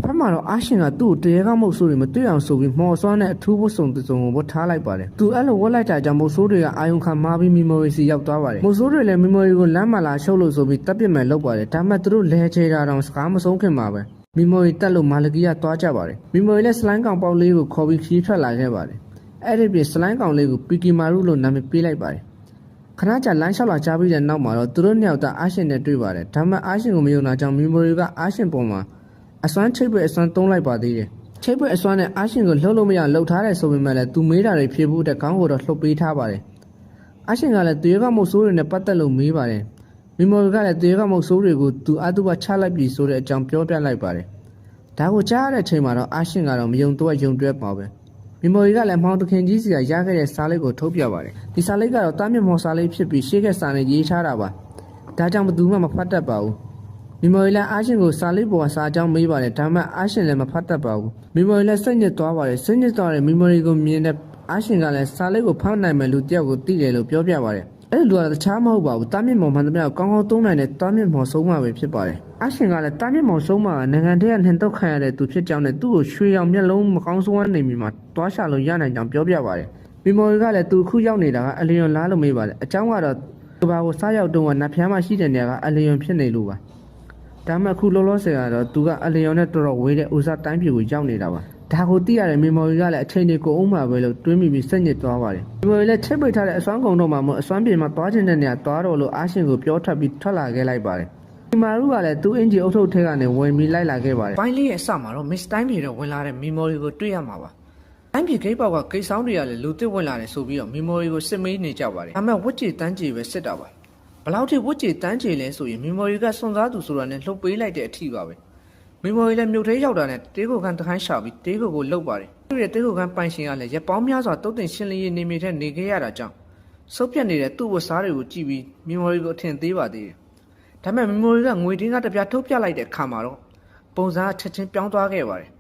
A: တစ်ဖက်မှာတော့အာရှင်ကသူ့ကိုတရေကောက်မုတ်ဆိုးတွေမတွေ့အောင်ဆိုပြီးမော်စွမ်းနဲ့အထူးဝတ်စုံတစ်စုံကိုဝတ်ထားလိုက်ပါတယ်။သူအဲ့လိုဝတ်လိုက်တာကြောင့်မုတ်ဆိုးတွေကအာယုံခံမာပြီးမီမိုရီစီရောက်သွားပါတယ်။မုတ်ဆိုးတွေလည်းမီမိုရီကိုလမ်းမှာလာရှုပ်လို့ဆိုပြီးတပ်ပစ်မယ်လုပ်ပါတယ်။ဒါမှသူတို့လဲချေတာတောင်စကားမဆုံးခင်ပါပဲ။မီမိုရီတက်လို့မာလကီကသွားကြပါတယ်မီမိုရီလည်းစလိုင်းကောင်ပေါက်လေးကိုခေါ်ပြီးခီးထွက်လာခဲ့ပါတယ်အဲ့ဒီပြင်စလိုင်းကောင်လေးကိုပီကီမာရုလို့နာမည်ပေးလိုက်ပါတယ်ခဏကြာလမ်းလျှောက်လာကြပြီးတဲ့နောက်မှာတော့သူတို့နှစ်ယောက်သားအာရှင်နဲ့တွေ့ပါတယ်ဒါပေမဲ့အာရှင်ကိုမယုံတာကြောင့်မီမိုရီကအာရှင်ပေါ်မှာ အစွမ်းချိတ်ပွဲအစွမ်းသုံးလိုက်ပါသေးတယ်ချိတ်ပွဲအစွမ်းနဲ့အာရှင်ကိုလှုပ်လို့မရလှုပ်ထားတယ်ဆိုပေမဲ့လည်းသူမေးတာတွေဖြေဖို့တဲ့ခေါင်းကိုတော့လှုပ်ပေးထားပါတယ်အာရှင်ကလည်းသူရဲကမုတ်ဆိုးတွေနဲ့ပတ်သက်လို့မေးပါတယ်မီမိုရီကလည်းသူရဲကမုတ်ဆိုးတွေကိုသူအတူပါချလိုက်ပြီဆိုတဲ့အကြောင်းပြောပြလိုက်ပါတယ်ဒါကိုကြားရတဲ့အချိန်မှာတော့အာရှင်ကတော့မယုံတော့ယုံတွဲပါပဲမီမိုရီကလည်းမောင်တခင်ကြီးစီကရခဲ့တဲ့စာလေးကိုထုတ်ပြပါတယ်ဒီစာလေးကတော့တားမြင့်မော်စာလေးဖြစ်ပြီးရှေ့ကစာနဲ့ရေးထားတာပါဒါကြောင့်ဘယ်သူမှမဖတ်တတ်ပါဘူး မေမော်ရီလန်အားရှင်ကိုစာလေးပေါ်ကစာအကြောင်းမေးပါတယ်ဒါမှအားရှင်လည်းမဖတ်တတ်ပါဘူးမေမော်ရီလန်စိတ်ညစ်သွားပါတယ်စိတ်ညစ်သွားတဲ့မေမော်ရီကိုမြင်တဲ့အားရှင်ကလည်းစာလေးကိုဖတ်နိုင်မယ်လို့တယောက်ကိုသိတယ်လို့ပြောပြပါတယ်အဲ့လိုကတခြားမဟုတ်ပါဘူးတားမြင့်မော်မှန်သမျှကိုကောင်းကောင်းသုံးနိုင်တဲ့တားမြင့်မော်ဆုံးမပဲဖြစ်ပါတယ်။အရှင်ကလည်းတားမြင့်မော်ဆုံးမကနိုင်ငံတကာနှင်တုတ်ခံရတဲ့သူဖြစ်ကြောင်းနဲ့သူ့ကိုရွှေရောင်မျက်လုံးမကောင်းဆုံးနေပြီမှာတွားရှာလို့ရနိုင်ကြောင်းပြောပြပါတယ်။မီမော်ရီကလည်းသူခုရောက်နေတာကအလျွန်လားလို့မေးပါတယ်။အကြောင်းကတော့ကဘာကိုစားရောက်တုန်းကနတ်ဖျားမှရှိတဲ့နေရာကအလျွန်ဖြစ်နေလို့ပါ။ ဒါမှအခုလောလောဆယ်ကတော့သူကအလျော်နဲ့တော်တော်ဝေးတဲ့ဥစားတိုင်းပြည်ကိုရောက်နေတာပါဒါကိုသိရတဲ့မေမော်ရီကလည်းအချိန်တွေကိုအုံးမှာပဲလို့တွေးမိပြီးစက်ညစ်သွားပါတယ်မေမော်ရီလည်းချက်ပိတ်ထားတဲ့အစွမ်းကုန်တော့မှမဟုတ်အစွမ်းပြေမှာသွားချင်တဲ့နေရာသွားတော့လို့အားရှင်ကိုပြောထွက်ပြီးထွက်လာခဲ့လိုက်ပါတယ်ဒီမာရုကလည်းသူ့အင်ဂျီအုပ်ထုပ်ထဲကနေဝင်ပြီးလိုက်လာခဲ့ပါတယ်ပိုင်းလေးရဲ့အစမှာတော့ Miss တိုင်းပြည်တော့ဝင်လာတဲ့ memory ကိုတွေ့ရမှာပါတိုင်းပြည်ဂိတ်ပေါက်ကဂိတ်ဆောင်တွေကလည်းလူသစ်ဝင်လာတယ်ဆိုပြီးတော့ memory ကိုစစ်မေးနေကြပါတယ်ဒါပေမဲ့ဝတ်ကြည်တန်းကြည်ပဲစစ်တာပါ ဘယ်လောက်ထိဝတ်ကြည်တန်းကြည်လဲဆိုရင် memory ကစွန့်စားသူဆိုတာနဲ့လှုပ်ပေးလိုက်တဲ့အထီပါပဲ memory လည်းမြုပ်သေးရောက်တာနဲ့တေးကိုကန်တခိုင်းရှာပြီးတေးကိုကိုလှုပ်ပါတယ်သူ့ရဲ့တေးကိုကန်ပိုင်ရှင်ကလည်းရပောင်းများစွာတုတ်တင်ရှင်းလင်းရေးနေမိတဲ့နေခဲ့ရတာကြောင့်စုပ်ပြတ်နေတဲ့သူ့ဝတ်စားတွေကိုကြည့်ပြီး memory ကိုအထင်သေးပါသေးတယ်ဒါပေမဲ့ memory ကငွေတင်းကတစ်ပြားထုတ်ပြလိုက်တဲ့အခါမှာတော့ပုံစံအချက်ချင်းပြောင်းသွားခဲ့ပါတယ်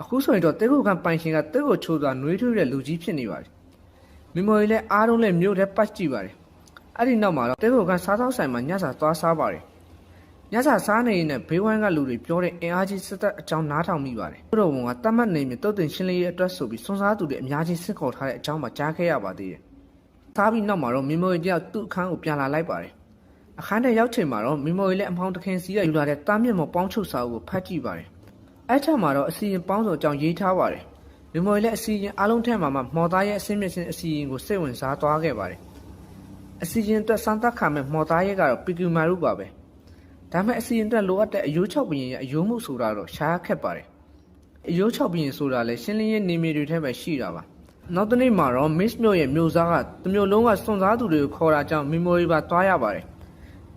A: အခုဆိုရင်တော့တေးကိုကန်ပိုင်ရှင်ကတေးကိုချိုးသွားနှွေးထွေးတဲ့လူကြီးဖြစ်နေပါတယ် memory လည်းအားလုံးလည်းမြို့ထဲပတ်ကြည့်ပါတယ် အဲ့ဒီနောက်မှာတော့တဲကိုကစားသောက်ဆိုင်မှာညစာသွားစားပါတယ်ညစာစားနေရင်လည်းဘေးဝိုင်းကလူတွေပြောတဲ့အင်အားကြီးစစ်တပ်အကြောင်းနားထောင်မိပါတယ်သူတို့ကတတ်မှတ်နေမြတုတ်တင်ရှင်းလင်းရေးအတွက်ဆိုပြီးစွန်စားသူတွေအများကြီးစစ်ခေါ်ထားတဲ့အကြောင်းမှာကြားခဲ့ရပါသေးတယ်စားပြီးနောက်မှာတော့မီမိုရီတယောက်သူ့အခန်းကိုပြန်လာလိုက်ပါတယ်အခန်းထဲရောက်ချိန်မှာတော့မီမိုရီလည်းအမောင်တခင်စီးရယူလာတဲ့တားမြင့်မော်ပေါင်းချုပ်စာအုပ်ကိုဖတ်ကြည့်ပါတယ်အဲ့ထက်မှာတော့အစီရင်ပေါင်းစုံအကြောင်းရေးထားပါတယ်မီမိုရီလည်းအစီရင်အားလုံးထဲမှာမှမော်သားရဲ့အစင်းမြင့်စင်းအစီရင်ကိုစိတ်ဝင်စားသွားခဲ့ပါတယ် အစီရင်အတွက်စမ်းသပ်ခါမဲ့မော်သားရဲကတော့ပီကူမာရုပါပဲဒါမဲ့အစီရင်အတွက်လိုအပ်တဲ့အယိုး၆ဘရင်ရဲ့အယိုးမှုဆိုတာတော့ရှားခက်ပါတယ်အယိုး၆ဘရင်ဆိုတာလည်းရှင်းလင်းရေးနေမြေတွေထဲပဲရှိတာပါနောက်တစ်နေ့မှာတော့ Miss မြို့ရဲ့မြို့စားကတမျိုးလုံးကစွန့်စားသူတွေကိုခေါ်တာကြောင့် memory ပါသွားရပါတယ်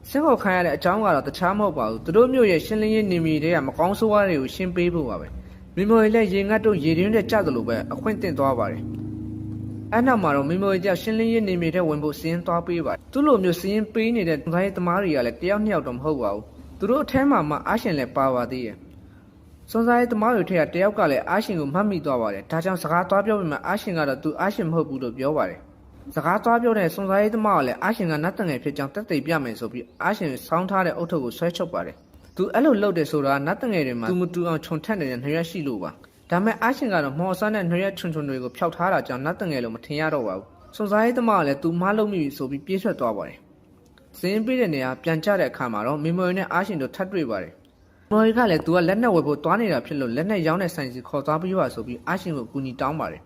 A: စင်ခေါ်ခိုင်းရတဲ့အကြောင်းကတော့တခြားမဟုတ်ပါဘူးသူတို့မြို့ရဲ့ရှင်းလင်းရေးနေမြေတွေကမကောင်းဆိုးဝါးတွေကိုရှင်းပေးဖို့ပါပဲ memory လည်းရေငတ်တို့ရေရင်းတဲ့ကြသလိုပဲအခွင့်တင်သွားပါတယ် အဲ့နောက်မှာတော့မေမိုရီကြောက်ရှင်းလင်းရေးနေမြေတဲ့ဝင်ဖို့စီးရင်သွားပေးပါတယ်သူ့လိုမျိုးစီးရင်ပေးနေတဲ့ဒိုင်းသမားတွေကလည်းတယောက်နှစ်ယောက်တော့မဟုတ်ပါဘူးသူတို့အထဲမှာမှအားရှင်လည်းပါပါသေးရဲ့စွန်စားရေးသမားတွေထက်ကတယောက်ကလည်းအားရှင်ကိုမှတ်မိသွားပါတယ်ဒါကြောင့်စကားသွားပြောပြီးမှအားရှင်ကတော့သူအားရှင်မဟုတ်ဘူးလို့ပြောပါတယ်စကားသွားပြောတဲ့စွန်စားရေးသမားကလည်းအားရှင်ကနတ်တငယ်ဖြစ်ကြောင်းတက်သိပြမယ်ဆိုပြီးအားရှင်ဆောင်းထားတဲ့အုတ်ထုပ်ကိုဆွဲချုပ်ပါတယ်သူအဲ့လိုလုပ်တယ်ဆိုတာနတ်တငယ်တွေမှာသူမတူအောင်ခြုံထက်နေတဲ့နှရက်ရှိလို့ပါ ဒါမဲ့အားရှင်ကတော့မော်ဆန်းနဲ့နှရွက်ချွန်ချွန်တွေကိုဖျောက်ထားတာကြောင့်နတ်တငယ်လို့မထင်ရတော့ပါဘူး။စွန်စားရေးသမားကလည်းသူမားလုံးမိပြီဆိုပြီးပြေးဆွတ်သွားပါတယ်။စင်းပေးတဲ့နေရာပြန်ကျတဲ့အခါမှာတော့မေမေနဲ့အားရှင်တို့ထပ်တွေ့ပါတယ်။မော်ရီကလည်းသူကလက်နဲ့ဝယ်ဖို့သွားနေတာဖြစ်လို့လက်နဲ့ရောင်းတဲ့ဆိုင်စီခေါ်သွားပြီးပါဆိုပြီးအားရှင်ကိုကူညီတောင်းပါတယ်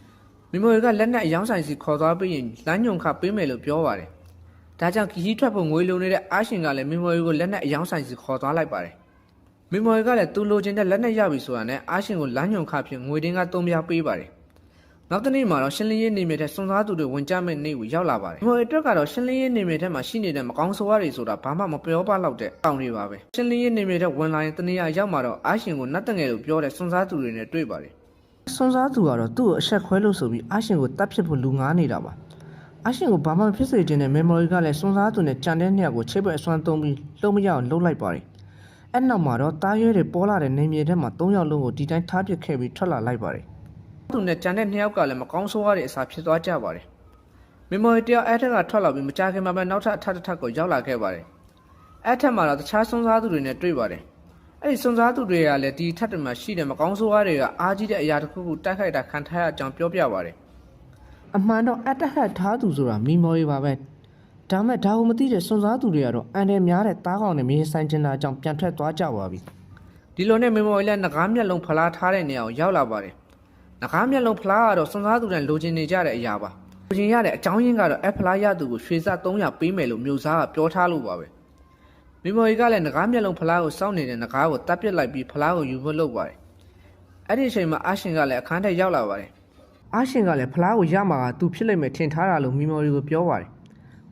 A: ။မေမေကလက်နဲ့အယောင်းဆိုင်စီခေါ်သွားပြီးရင်လမ်းညုံခပေးမယ်လို့ပြောပါတယ်။ဒါကြောင့်ခရီးထွက်ဖို့ငွေလိုနေတဲ့အားရှင်ကလည်းမေမေကိုလက်နဲ့အယောင်းဆိုင်စီခေါ်သွားလိုက်ပါတယ်။ မီမော်ရီကလည်းသူလိုချင်တဲ့လက်နဲ့ရပြီဆိုတာနဲ့အားရှင်ကိုလမ်းညွန်ခဖြင့်ငွေတင်းကသုံးပြားပေးပါတယ်။နောက်တစ်နေ့မှာတော့ရှင်းလင်းရေးနေမြေတဲ့စွန်စားသူတွေဝင်ကြမဲ့နေ့ကိုရောက်လာပါတယ်။မီမော်ရီအတွက်ကတော့ရှင်းလင်းရေးနေမြေထဲမှာရှိနေတဲ့မကောင်းဆိုးဝါးတွေဆိုတာဘာမှမပြောပလောက်တဲ့တောင်တွေပါပဲ။ရှင်းလင်းရေးနေမြေတဲ့ဝင်လာရင်တနေရာရောက်မှာတော့အားရှင်ကိုနတ်တငယ်လို့ပြောတဲ့စွန်စားသူတွေနဲ့တွေ့ပါတယ်။စွန်စားသူကတော့သူ့ကိုအဆက်ခွဲလို့ဆိုပြီးအားရှင်ကိုတတ်ဖြစ်ဖို့လူငားနေတာပါ။အရှင်ကိုဘာမှမဖြစ်စေချင်တဲ့ memory ကလည်းစွန်စားသူနဲ့ကြံတဲ့နှစ်ယောက်ကိုချိတ်ပဲအစွမ်းသုံးပြီးလုံးမရအောင်လှုပ်လိုက်ပါတယ်။ အဲ့နောက်မှာတော့တားရဲတွေပေါ်လာတဲ့နေမြေထဲမှာ၃ယောက်လုံးကိုဒီတိုင်းထားပစ်ခဲ့ပြီးထွက်လာလိုက်ပါတယ်။သူနဲ့ကြံတဲ့နှစ်ယောက်ကလည်းမကောင်းဆိုးရတဲ့အစာဖြစ်သွားကြပါတယ်။ memory တယောက်အဲ့ထက်ကထွက်လာပြီးမကြခင်မှာပဲနောက်ထပ်အထပ်တစ်ထပ်ကိုရောက်လာခဲ့ပါတယ်။အဲ့ထက်မှာတော့တခြားစွန်စားသူတွေနဲ့တွေ့ပါတယ်။အဲ့ဒီစွန်စားသူတွေကလည်းဒီထက်တွေမှာရှိတဲ့မကောင်းဆိုးရတွေကအားကြီးတဲ့အရာတစ်ခုခုတိုက်ခိုက်တာခံထားရကြောင်းပြောပြပါတယ်။အမှန်တော့အတက်ဟတ်ထားသူဆိုတာမီမော်ရီပါပဲ ဒါမဲ့ဒါကိုမသိတဲ့စွန်စားသူတွေကတော့အန်တယ်များတဲ့တားကောင်နဲ့မြေဆိုင်ကျင်တာကြောင့်ပြန်ထွက်သွားကြပါပြီဒီလိုနဲ့မီမော်ရီလည်းငကားမျက်လုံးဖလားထားတဲ့နေရာကိုရောက်လာပါတယ်ငကားမျက်လုံးဖလားကတော့စွန်စားသူတွေလိုချင်နေကြတဲ့အရာပါလိုချင်ရတဲ့အကြောင်းရင်းကတော့အဖလားရသူကိုရွှေစ300ပေးမယ်လို့မျိုးစားကပြောထားလို့ပါပဲမီမော်ရီကလည်းငကားမျက်လုံးဖလားကိုစောင့်နေတဲ့ငကားကိုတပ်ပစ်လိုက်ပြီးဖလားကိုယူဖို့လုပ်ပါတယ်အဲ့ဒီအချိန်မှာအာရှင်ကလည်းအခန်းထဲရောက်လာပါတယ်အာရှင်ကလည်းဖလားကိုရမှာကသူဖြစ်လိမ့်မယ်ထင်ထားတာလို့မီမော်ရီကိုပြောပါတယ်။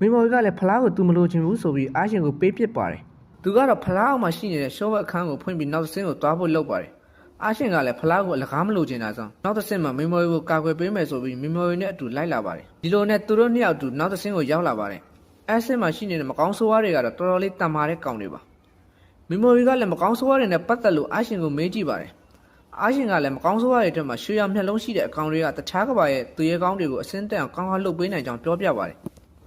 A: မီမော်ရီကလည်းဖလားကိုသူမလိုချင်ဘူးဆိုပြီးအာရှင်ကိုပေးပစ်ပါတယ်။သူကတော့ဖလားအောင်မှရှိနေတဲ့ရှော့ဘအခန်းကိုဖွင့်ပြီးနောက်တစ်ဆင့်ကိုသွားဖို့လုပ်ပါတယ်။အာရှင်ကလည်းဖလားကိုအလကားမလိုချင်တာကြောင့်နောက်တစ်ဆင့်မှာမီမော်ရီကိုကာကွယ်ပေးမယ်ဆိုပြီးမီမော်ရီနဲ့အတူလိုက်လာပါတယ်။ဒီလိုနဲ့သူတို့နှစ်ယောက်အတူနောက်တစ်ဆင့်ကိုရောက်လာပါတယ်။အဲဆင့်မှာရှိနေတဲ့မကောင်းဆိုးဝါးတွေကတော့တော်တော်လေးတန်မာတဲ့ကောင်တွေပါ။မီမိုရီကလည်းမကောင်းဆိုးရတဲ့နဲ့ပတ်သက်လို့အာရှင်ကိုမေးကြည့်ပါတယ်အာရှင်ကလည်းမကောင်းဆိုးရတဲ့အတွက်မှာရွှေရောင်မျက်လုံးရှိတဲ့အကောင်တွေကတခြားကဘာရဲ့သူရဲကောင်းတွေကိုအစင်းတက်အောင်ကောင်းကောင်းလှုပ်ပေးနိုင်ကြောင်းပြောပြပါတယ်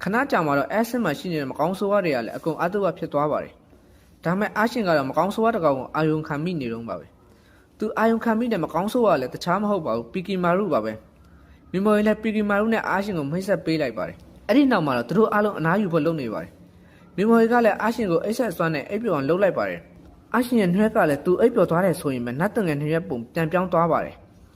A: ခဏကြာမှတော့အဆင်မှာရှိနေတဲ့မကောင်းဆိုးရတွေကလည်းအကုန်အတုအဖြစ်သွားပါတယ်ဒါပေမဲ့အာရှင်ကတော့မကောင်းဆိုးရတစ်ကောင်ကိုအာယုံခံမိနေတော့ပါပဲသူအာယုံခံမိတဲ့မကောင်းဆိုးရလည်းတခြားမဟုတ်ပါဘူးပီကီမာရုပါပဲမီမိုရီလည်းပီကီမာရုနဲ့အာရှင်ကိုမိတ်ဆက်ပေးလိုက်ပါတယ်။အဲ့ဒီနောက်မှာတော့သူတို့အားလုံးအနားယူဖို့လုပ်နေပါတယ်။မီမိုရီကလည်းအာရှင်ကိုအိတ်ဆက်ဆွမ်းနဲ့အိပ်ပျော်အောင်လုပ်လိုက်ပါတယ်။အာရှင်ရဲ့နှွဲကလည်းသူအိပ်ပျော်သွားတယ်ဆိုရင်ပဲနတ်တငယ်နှစ်ရက်ပုံပြန်ပြောင်းသွားပါတယ်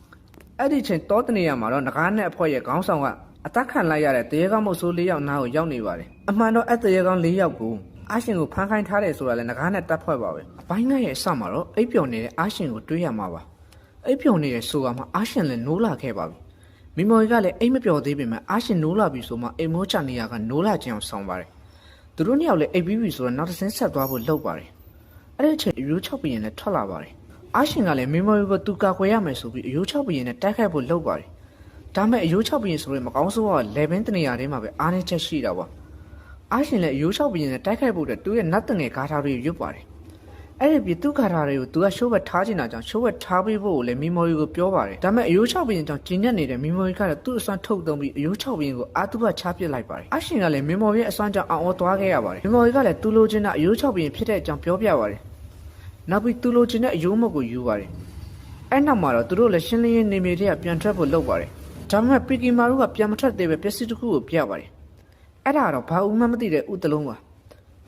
A: ။အဲ့ဒီချိန်တောတနေရမှာတော့ငကားနဲ့အဖွဲရဲ့ခေါင်းဆောင်က အသက်ခံလိုက်ရတဲ့တရေကောင်းမုတ်ဆိုး၄ယောက်နားကိုရောက်နေပါတယ်။အမှန်တော့အဲ့တရေကောင်း၄ယောက်ကိုအာရှင်ကိုဖမ်းခိုင်းထားတယ်ဆိုတာလည်းငကားနဲ့တပ်ဖွဲ့ပါပဲ။အပိုင်းငါရဲ့အစမှာတော့အိပ်ပျော်နေတဲ့အာရှင်ကိုတွေးရမှာပါ။အိပ်ပျော်နေတဲ့ဆိုတာမှာအာရှင်လည်းနိုးလာခဲ့ပါပြီ။မီမော်ရီကလည်းအိမ်မပျော်သေးပေမဲ့အာရှင်နိုးလာပြီဆိုမှအိမ်မိုးချနေရကနိုးလာခြင်းအောင်ဆောင်ပါတယ်။သူတို့နှစ်ယောက်လည်းအိပ်ပြီးပြီဆိုတော့နောက်တစ်ဆင်းဆက်သွားဖို့လုပ်ပါတယ်။အဲ့ဒီအချိန်အယိုးချောက်ပရင်လည်းထွက်လာပါတယ်။အာရှင်ကလည်းမီမော်ရီကိုသူကာကွယ်ရမယ်ဆိုပြီးအယိုးချောက်ပရင်နဲ့တိုက်ခိုက်ဖို့လုပ်ပါတယ်။ ဒါပေမဲ့အယိုးချောက်ပရင်ဆိုရင်မကောင်းဆိုးကလေဘင်းတနေရာထဲမှာပဲအားနေချက်ရှိတာပါ။အာရှင်လည်းအယိုးချောက်ပရင်နဲ့တိုက်ခိုက်ဖို့အတွက်သူ့ရဲ့နတ်တငယ်ကားထားတွေရွတ်ပါတယ်။အဲ့ဒီပြည်သူခါထားတွေကိုသူကရှိုးဘက်ထားချင်တာကြောင့်ရှိုးဘက်ထားပေးဖို့ကိုလည်းမီမိုရီကိုပြောပါတယ်ဒါပေမဲ့အယိုး6ဘရင်ကြောင့်ကျင်းညက်နေတဲ့မီမိုရီကလည်းသူ့အစွမ်းထုတ်သုံးပြီးအယိုး6ဘရင်ကိုအာတုဘချပစ်လိုက်ပါတယ်အရှင်ကလည်းမီမိုရီရဲ့အစွမ်းကြောင့်အောင်အောသွားခဲ့ရပါတယ်မီမိုရီကလည်းသူ့လိုချင်တဲ့အယိုး6ဘရင်ဖြစ်တဲ့အကြောင်းပြောပြပါတယ်နောက်ပြီးသူ့လိုချင်တဲ့အယိုးမုတ်ကိုယူပါတယ်အဲ့နောက်မှာတော့သူတို့လည်းရှင်းလင်းရေးနေမြေတွေကပြန်ထွက်ဖို့လုပ်ပါတယ် ဒါပေမဲ့ပီကီမာရုကပြန်မထွက်သေးပဲပစ္စည်းတစ်ခုကိုပြပါတယ်အဲ့ဒါကတော့ဘာဦးမှမသိတဲ့ဥတလုံးပါ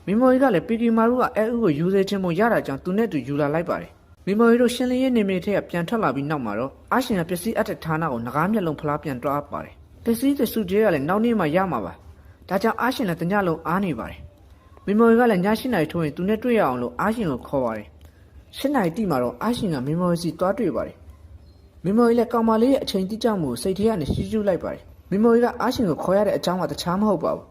A: မီမိုရီကလည်းပီကီမာရုကအဲဥကိုယူစေခြင်းမို့ရတာကြောင့်သူနဲ့သူယူလာလိုက်ပါတယ်မီမိုရီတို့ရှင်းလင်းရေးနေမြေထက်ကပြန်ထွက်လာပြီးနောက်မှာတော့အာရှင်ကပစ္စည်းအပ်တဲ့ဌာနကိုငကားမျက်လုံးဖလားပြန်တွားပါတယ်ပစ္စည်းသစုကျေးကလည်းနောက်နေ့မှရမှာပါဒါကြောင့်အာရှင်လည်းတညလုံးအားနေပါတယ်မီမိုရီကလည်းည၈နာရီထိုးရင်သူနဲ့တွေ့ရအောင်လို့အာရှင်ကိုခေါ်ပါတယ်၈နာရီတိမှာတော့အာရှင်ကမီမိုရီစီတွားတွေ့ပါတယ် မီမိုရီလည်းကောင်မလေးရဲ့အချိန်တိကျမှုကိုစိတ်ထဲကနေရှင်းရှုလိုက်ပါတယ်မီမိုရီကအာရှင်ကိုခေါ်ရတဲ့အကြောင်းကတခြားမဟုတ်ပါဘူး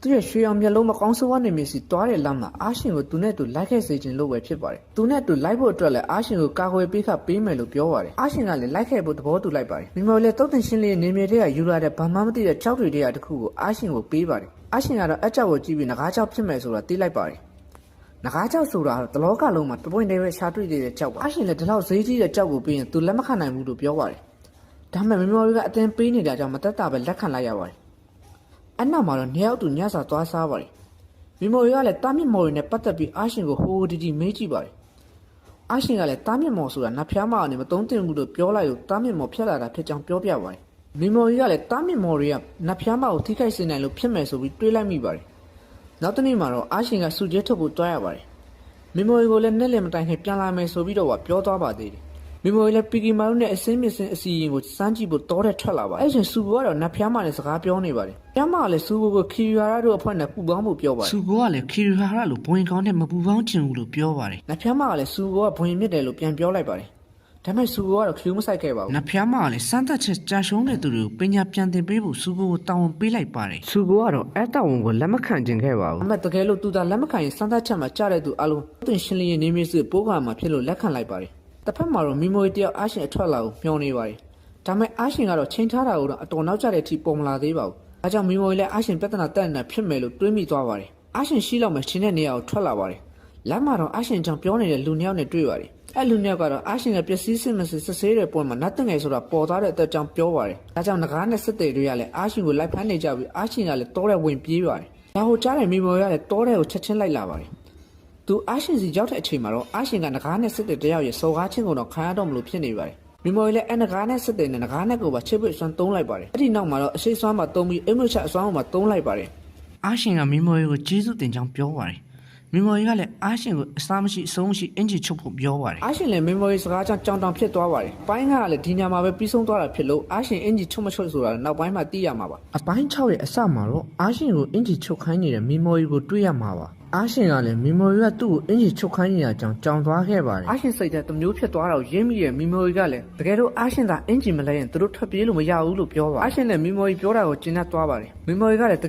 A: သူရဲ့ရွှေရောင်မျက်လုံးမကောင်းဆိုးဝါးနေမည်စီတွားတဲ့လမ်းမှာအာရှင်ကိုသူနဲ့တူလိုက်ခဲ့စေခြင်းလို့ပဲဖြစ်ပါတယ်။သူနဲ့တူလိုက်ဖို့အတွက်လည်းအာရှင်ကိုကာကွယ်ပေးခပေးမယ်လို့ပြောပါတယ်။အာရှင်ကလည်းလိုက်ခဲ့ဖို့သဘောတူလိုက်ပါတယ်။မိမော်လည်းတုတ်တင်ရှင်းလေးနေမြေတွေကယူလာတဲ့ဘာမှမသိတဲ့ကြောက်တွေတွေကတခုကိုအာရှင်ကိုပေးပါတယ်။အာရှင်ကတော့အကြောက်ကိုကြည့်ပြီးငကားကြောက်ဖြစ်မယ်ဆိုတာသိလိုက်ပါတယ်။ ငကားကြောက်ဆိုတာကတော့တလောကလုံးမှာတပွင့်တည်းပဲရှာတွေ့နေတဲ့ကြောက်ပါ။အာရှင်လည်းဒီလောက်ဈေးကြီးတဲ့ကြောက်ကိုပေးရင်သူလက်မခံနိုင်ဘူးလို့ပြောပါတယ်။ဒါပေမဲ့မိမော်ကအတင်းပေးနေတာကြောင့်မတက်တာပဲလက်ခံလိုက်ရပါတယ်။အဲ့နောက်မှာတော့နှစ်ယောက်တူညစာသွားစားပါတယ်။မီမိုရီကလည်းတားမြင့်မော်ရီနဲ့ပတ်သက်ပြီးအာရှင်ကိုဟိုဟိုတီတီမေးကြည့်ပါတယ်။အာရှင်ကလည်းတားမြင့်မော်ဆိုတာနတ်ဖျားမအောင်နဲ့မတုံးတင်ဘူးလို့ပြောလိုက်လို့တားမြင့်မော်ဖြစ်လာတာဖြစ်ကြောင်းပြောပြပါတယ်။မီမိုရီကလည်းတားမြင့်မော်ရီကနတ်ဖျားမကိုထိခိုက်စေနိုင်လို့ဖြစ်မယ်ဆိုပြီးတွေးလိုက်မိပါတယ်။ နောက်တစ်နေ့မှာတော့အာရှင်ကစူကျဲထုတ်ဖို့တွားရပါတယ်။မီမိုရီကိုလည်းနဲ့လည်းမတိုင်ခင်ပြန်လာမယ်ဆိုပြီးတော့ကပြောသွားပါသေးတယ်။မီမိုရီလည်းပီကီမာရုနဲ့အစင်းမြစ်စင်းအစီရင်ကိုစမ်းကြည့်ဖို့တောတဲ့ထွက်လာပါအဲ့ချိန်စူဘောကတော့နတ်ဖျားမနဲ့စကားပြောနေပါတယ်ဖျားမကလည်းစူဘောကိုခီရီယာရာတို့အဖွဲ့နဲ့ပူပေါင်းဖို့ပြောပါတယ်
B: သူကလည်းခီရီဟာရလိုဘွင်ကောင်းနဲ့မပူပေါင်းချင်ဘူးလို့ပြောပါတယ်
A: နတ်ဖျားမကလည်းစူဘောကဘွင်မြစ်တယ်လို့ပြန်ပြောလိုက်ပါတယ် ဒါပေမဲ့စူဘောကတော့ခလူးမဆိုင်ခဲ့ပါ။ဘူး
B: နတ်ဖျားမကလည်းစမ်းသပ်ချက်ကြာရှုံးတဲ့သူတွေကိုပညာပြန်သင်ပေးဖို့စူဘိုကိုတာဝန်ပေးလိုက်ပါတယ်
A: စူဘောကတော့အဲ့တောင်ဝန်ကိုလက်မခံကျင်ခဲ့ပါဘူးအမေတကယ်လို့သူသာလက်မခံရင်စမ်းသပ်ချက်မှာကြားတဲ့သူအလုံးသူရှင်လျင်နေမျိုးစစ်ပိုးကမှာဖြစ်လို့လက်ခံလိုက်ပါတယ်တစ်ဖက်မှာတော့မီမိုရီတယောက်အာရှင်အထွက်လာကိုမျှော်နေပါတယ်ဒါပေမဲ့အာရှင်ကတော့ချိန်ထားတာကိုတော့အတော်နောက်ကျတဲ့အထိပုံမလာသေးပါဘူးဒါကြောင့်မီမိုရီလည်းအာရှင်ပြဿနာတက်နေတာဖြစ်မယ်လို့တွေးမိသွားပါတယ်အာရှင်ရှိလောက်မှရှင်တဲ့နေရာကိုထွက်လာပါတယ်လမ်းမှာတော့အာရှင်ကြောင့်ပြောနေတဲ့လူနှစ်ယောက်နဲ့တွေ့ပါတယ် အဲ့လူနှစ်ယောက်ကတော့အာရှင်ကပျက်စီးစစ်မစစ်စစ်ဆေးတဲ့ပွဲမှာနတ်တငယ်ဆိုတာပေါ်သွားတဲ့အသက်ကြောင့်ပြောပါတယ်ဒါကြောင့်ငကားနဲ့စစ်တဲ့တွေကလည်းအာရှင်ကိုလိုက်ဖမ်းနေကြပြီးအာရှင်ကလည်းတောတဲ့ဝင်ပြေးပါတယ်ဒါဟိုကြားတဲ့မီမိုရီကလည်းတောတဲ့ကိုချက်ချင်းလိုက်လာပါတယ်သူအာရှင်စီရောက်တဲ့အချိန်မှာတော့အာရှင်ကငကားနဲ့စစ်တဲ့တယောက်ရဲ့စော်ကားချင်းကိုတော့ခံရတော့မလို့ဖြစ်နေပါတယ်။မီမိုရီလည်းအနဂါနဲ့စစ်တဲ့နဲ့ငကားနဲ့ကိုပါချစ်ပွေစွမ်းသုံးလိုက်ပါတယ်။အဲ့ဒီနောက်မှာတော့အရှိစွမ်းမှာသုံးပြီးအိမ်မချအစွမ်းကိုမှသုံးလိုက်ပါတယ်။
B: အာရှင်ကမီမိုရီကိုကျေးဇူးတင်ကြောင်းပြောပါတယ်။ မီမိုရီကလည်းအာရှင်ကိုအစားမရှိအဆုံးမရှိအင်ဂျီချုပ်ဖို့ပြောပါတယ်။
A: အာရှင်လည်းမီမိုရီစကားကြောင့်ကြောင်တောင်ဖြစ်သွားပါတယ်။ပိုင်းကလည်းဒီညမှာပဲပြီးဆုံးသွားတာဖြစ်လို့အာရှင်အင်ဂျီချုပ်မချုပ်ဆိုတာနောက်ပိုင်းမှာသိရမှာပါ။အပိုင်း6ရဲ့အစမှာတော့အာရှင်ကိုအင်ဂျီချုပ်ခိုင်းနေတဲ့မီမိုရီကိုတွေ့ရမှာပါ။အာရှင်ကလည်းမီမိုရီကသူ့ကိုအင်ဂျီချုပ်ခိုင်းနေတာကြောင့်ကြောင်သွားခဲ့ပါတယ်။အာရှင်စိတ်ထဲတမျိုးဖြစ်သွားတော့ရင်းမိရဲ့မီမိုရီကလည်းတကယ်တော့အာရှင်သာအင်ဂျီမလဲရင်သူတို့ထွက်ပြေးလို့မရဘူးလို့ပြောပါ။အာရှင်လည်းမီမိုရီပြောတာကိုကျဉ်းတ်သွားပါတယ်။မီမိုရီကလည်းတကယ်